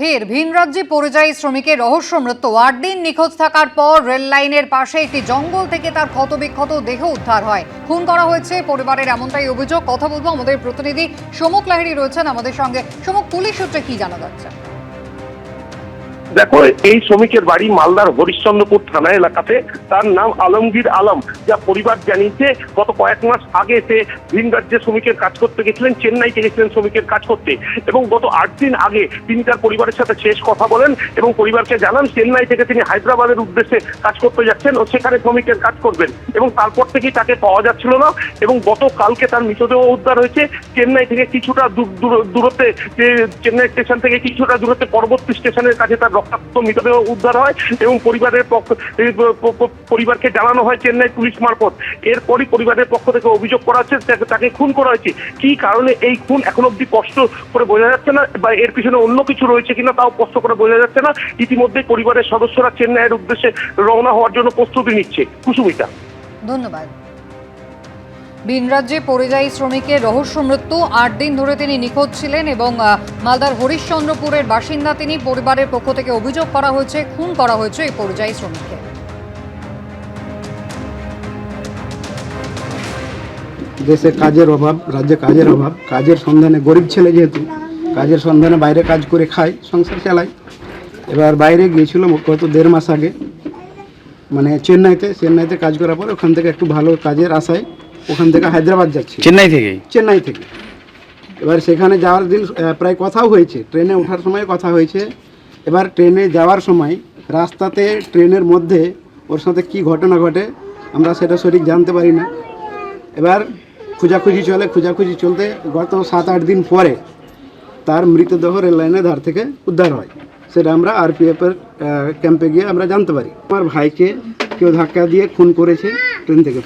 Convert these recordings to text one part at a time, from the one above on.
ফের ভিনরাজ্যে পরিযায়ী শ্রমিকের রহস্য মৃত্যু। আট দিন নিখোঁজ থাকার পর রেল লাইনের পাশে একটি জঙ্গল থেকে তার ক্ষতবিক্ষত দেহ উদ্ধার হয়। খুন করা হয়েছে পরিবারের এমনটাই অভিযোগ। কথা বলব আমাদের প্রতিনিধি সমুক লাহিড়ী রয়েছেন আমাদের সঙ্গে। সমুক পুলিশ সূত্রে কি জানা যাচ্ছে? দেখো, এই শ্রমিকের বাড়ি মালদার হরিশ্চন্দ্রপুর থানা এলাকাতে তার নাম আলমগীর আলম, যা পরিবার জানিয়েছে গত কয়েক মাস আগে সে ভিন রাজ্যে শ্রমিকের কাজ করতে গেছিলেন, চেন্নাইতে গেছিলেন শ্রমিকের কাজ করতে। এবং গত আট দিন আগে তিনি তার পরিবারের সাথে শেষ কথা বলেন এবং পরিবারকে জানান, চেন্নাই থেকে তিনি হায়দ্রাবাদের উদ্দেশ্যে কাজ করতে যাচ্ছেন ও সেখানে শ্রমিকের কাজ করবেন। এবং তারপর থেকেই তাকে পাওয়া যাচ্ছিল না এবং গতকালকে তার মৃতদেহ উদ্ধার হয়েছে। চেন্নাই থেকে কিছুটা দূর- দূর- দূরত্বে চেন্নাই স্টেশন থেকে কিছুটা দূরত্বে পরবর্তী স্টেশনের কাছে তার রক্তাক্ত মৃতদেহ উদ্ধার হয় এবং পরিবারের পরিবারকে জানানো হয় চেন্নাই পুলিশ মারফত। এরপরই পরিবারের পক্ষ থেকে অভিযোগ করা হচ্ছে, তাকে- খুন করা হয়েছে। কি কারণে এই খুন এখন অব্দি স্পষ্ট করে বোঝা যাচ্ছে না বা এর পিছনে অন্য কিছু রয়েছে কিনা তাও স্পষ্ট করে বোঝা যাচ্ছে না। ইতিমধ্যে পরিবারের সদস্যরা চেন্নাইয়ের উদ্দেশ্যে রওনা হওয়ার জন্য প্রস্তুতি নিচ্ছে। কুসুমিতা। ধন্যবাদ। ভিন রাজ্যে পরিযায়ী শ্রমিকের রহস্য মৃত্যু। আট দিন ধরে তিনি নিখোঁজ ছিলেন এবং মালদার হরিশ্চন্দ্রপুরের বাসিন্দা তিনি পরিবারের পক্ষ থেকে অভিযোগ করা হয়েছে, খুন করা হয়েছে এই পরিযায়ী শ্রমিককে। দেশে কাজের অভাব রাজ্যে কাজের অভাব কাজের সন্ধানে গরিব ছেলে যেহেতু কাজের সন্ধানে বাইরে কাজ করে খায় সংসার চালায়। এবার বাইরে গিয়েছিল গত দেড় মাস আগে মানে চেন্নাইতে চেন্নাইতে কাজ করার পর ওখান থেকে একটু ভালো কাজের আশায় ওখান থেকে হায়দ্রাবাদ যাচ্ছে। চেন্নাই থেকে চেন্নাই থেকে। এবার সেখানে যাওয়ার দিন প্রায় কথাও হয়েছে ট্রেনে ওঠার সময় কথা হয়েছে। এবার ট্রেনে যাওয়ার সময় রাস্তাতে ট্রেনের মধ্যে ওর সাথে কি ঘটনা ঘটে আমরা সেটা সঠিক জানতে পারি না। এবার খোঁজাখুঁজি চলে, খোঁজাখুঁজি চলতে গত সাত, আট দিন পরে তার মৃতদেহ রেল লাইনের ধার থেকে উদ্ধার হয়। সেটা আমরা আরপিএফের ক্যাম্পে গিয়ে আমরা জানতে পারি। আমার ভাইকে কেউ ধাক্কা দিয়ে খুন করেছে, ট্রেন থেকে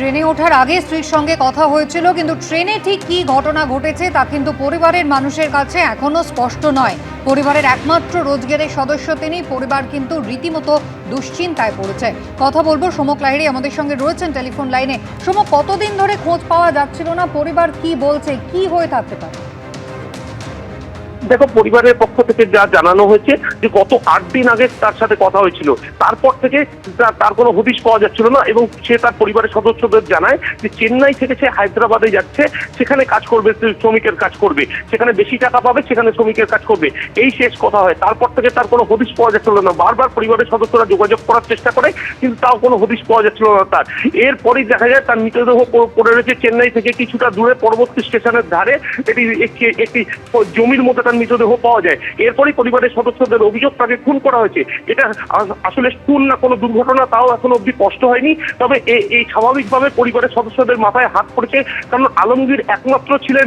ট্রেনে ওঠার আগে স্ত্রীর সঙ্গে কথা হয়েছিল, কিন্তু ট্রেনে ঠিক কী ঘটনা ঘটেছে তা কিন্তু পরিবারের মানুষের কাছে এখনও স্পষ্ট নয়। পরিবারের একমাত্র রোজগারের সদস্য তিনি, পরিবার কিন্তু রীতিমতো দুশ্চিন্তায় পড়েছে। কথা বলব সমক লাহিড়ি, আমাদের সঙ্গে রয়েছেন টেলিফোন লাইনে। সমক, কতদিন ধরে খোঁজ পাওয়া যাচ্ছিল না? পরিবার কি বলছে, কি হয়ে থাকতে পারে? দেখো, পরিবারের পক্ষ থেকে যা জানানো হয়েছে যে গত আট দিন আগে তার সাথে কথা হয়েছিল। তারপর থেকে তার কোনো হদিশ পাওয়া যাচ্ছিল না এবং সে তার পরিবারের সদস্যদের জানায় যে চেন্নাই থেকে সে হায়দ্রাবাদে যাচ্ছে, সেখানে কাজ করবে শ্রমিকের কাজ করবে। সেখানে বেশি টাকা পাবে, সেখানে শ্রমিকের কাজ করবে। এই শেষ কথা হয়। তারপর থেকে তার কোনো হদিশ পাওয়া যাচ্ছিল না। বারবার পরিবারের সদস্যরা যোগাযোগ করার চেষ্টা করে, কিন্তু তাও কোনো হদিশ পাওয়া যাচ্ছিল না তার। এরপরই দেখা যায় তার মৃতদেহ পড়ে রয়েছে চেন্নাই থেকে কিছুটা দূরে, পরবর্তী স্টেশনের ধারে। এটি একটি জমির মধ্যে তার মৃতদেহ পাওয়া যায়। এরপরই পরিবারের সদস্যদের অভিযোগ তাকে খুন করা হয়েছে। এটা আসলে খুন না, কোনো দুর্ঘটনা তাও এখন অব্দি স্পষ্ট হয়নি। তবে এই স্বাভাবিকভাবে পরিবারের সদস্যদের মাথায় হাত পড়েছে কারণ আলমগীর একমাত্র ছিলেন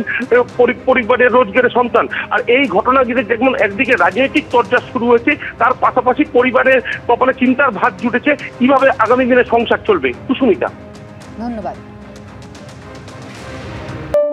পরিবারের রোজগারের সন্তান। আর এই ঘটনা ঘিরে যেমন একদিকে রাজনৈতিক চর্চা শুরু হয়েছে, তার পাশাপাশি পরিবারের কপালে চিন্তার ভাত জুটেছে। কীভাবে আগামী দিনে সংসার চলবে? কুসুমিতা ধন্যবাদ।